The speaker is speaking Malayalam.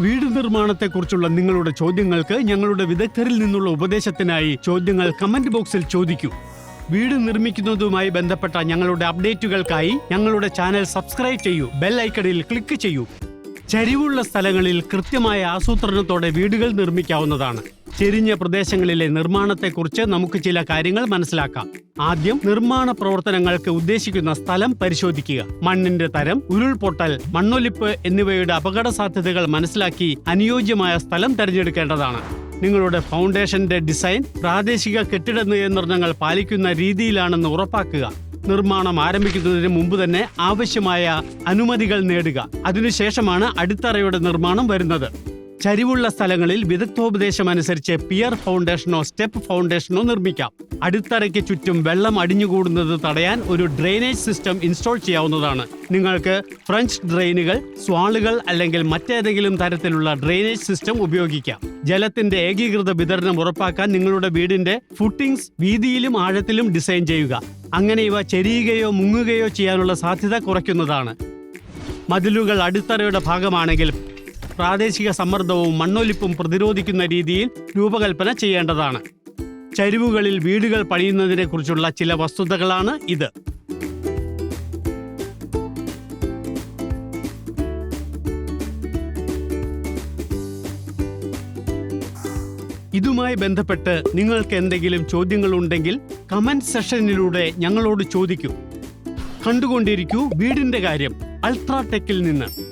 വീട് നിർമ്മാണത്തെക്കുറിച്ചുള്ള നിങ്ങളുടെ ചോദ്യങ്ങൾക്ക് ഞങ്ങളുടെ വിദഗ്ധരിൽ നിന്നുള്ള ഉപദേശത്തിനായി ചോദ്യങ്ങൾ കമന്റ് ബോക്സിൽ ചോദിക്കൂ. വീട് നിർമ്മിക്കുന്നതുമായി ബന്ധപ്പെട്ട ഞങ്ങളുടെ അപ്ഡേറ്റുകൾക്കായി ഞങ്ങളുടെ ചാനൽ സബ്സ്ക്രൈബ് ചെയ്യൂ. ബെൽ ഐക്കണിൽ ക്ലിക്ക് ചെയ്യൂ. ചരിവുള്ള സ്ഥലങ്ങളിൽ കൃത്യമായ ആസൂത്രണത്തോടെ വീടുകൾ നിർമ്മിക്കാവുന്നതാണ്. ചെരിഞ്ഞ പ്രദേശങ്ങളിലെ നിർമ്മാണത്തെക്കുറിച്ച് നമുക്ക് ചില കാര്യങ്ങൾ മനസ്സിലാക്കാം. ആദ്യം നിർമ്മാണ പ്രവർത്തനങ്ങൾക്ക് ഉദ്ദേശിക്കുന്ന സ്ഥലം പരിശോധിക്കുക. മണ്ണിന്റെ തരം ഉരുൾപൊട്ടൽ മണ്ണൊലിപ്പ് എന്നിവയുടെ അപകട സാധ്യതകൾ മനസ്സിലാക്കി അനുയോജ്യമായ സ്ഥലം തിരഞ്ഞെടുക്കേണ്ടതാണ്. നിങ്ങളുടെ ഫൗണ്ടേഷന്റെ ഡിസൈൻ പ്രാദേശിക കെട്ടിട നിയന്ത്രണങ്ങൾ പാലിക്കുന്ന രീതിയിലാണെന്ന് ഉറപ്പാക്കുക. നിർമ്മാണം ആരംഭിക്കുന്നതിന് മുമ്പ് തന്നെ ആവശ്യമായ അനുമതികൾ നേടുക. അതിനുശേഷമാണ് അടിത്തറയുടെ നിർമ്മാണം വരുന്നത്. ചരിവുള്ള സ്ഥലങ്ങളിൽ വിദഗ്ധോപദേശം അനുസരിച്ച് പിയർ ഫൗണ്ടേഷനോ സ്റ്റെപ്പ് ഫൗണ്ടേഷനോ നിർമ്മിക്കാം. അടിത്തറയ്ക്ക് ചുറ്റും വെള്ളം അടിഞ്ഞുകൂടുന്നത് തടയാൻ ഒരു ഡ്രെയിനേജ് സിസ്റ്റം ഇൻസ്റ്റാൾ ചെയ്യാവുന്നതാണ്. നിങ്ങൾക്ക് ഫ്രഞ്ച് ഡ്രെയിനുകൾ സ്വാളുകൾ അല്ലെങ്കിൽ മറ്റേതെങ്കിലും തരത്തിലുള്ള ഡ്രെയിനേജ് സിസ്റ്റം ഉപയോഗിക്കാം. ജലത്തിന്റെ ഏകീകൃത വിതരണം ഉറപ്പാക്കാൻ നിങ്ങളുടെ വീടിന്റെ ഫുട്ടിംഗ്സ് വീതിയിലും ആഴത്തിലും ഡിസൈൻ ചെയ്യുക. അങ്ങനെ ഇവ ചെരിയുകയോ മുങ്ങുകയോ ചെയ്യാനുള്ള സാധ്യത കുറയ്ക്കുന്നതാണ്. മതിലുകൾ അടിത്തറയുടെ ഭാഗമാണെങ്കിൽ പ്രാദേശിക സമ്മർദ്ദവും മണ്ണൊലിപ്പും പ്രതിരോധിക്കുന്ന രീതിയിൽ രൂപകൽപ്പന ചെയ്യേണ്ടതാണ്. ചരിവുകളിൽ വീടുകൾ പണിയുന്നതിനെക്കുറിച്ചുള്ള ചില വസ്തുതകളാണ് ഇത്. ഇതുമായി ബന്ധപ്പെട്ട് നിങ്ങൾക്ക് എന്തെങ്കിലും ചോദ്യങ്ങൾ ഉണ്ടെങ്കിൽ കമന്റ് സെഷനിലൂടെ ഞങ്ങളോട് ചോദിക്കൂ. കണ്ടുകൊണ്ടിരിക്കൂ വീടിന്റെ കാര്യം അൾട്രാടെക്കിൽ നിന്ന്.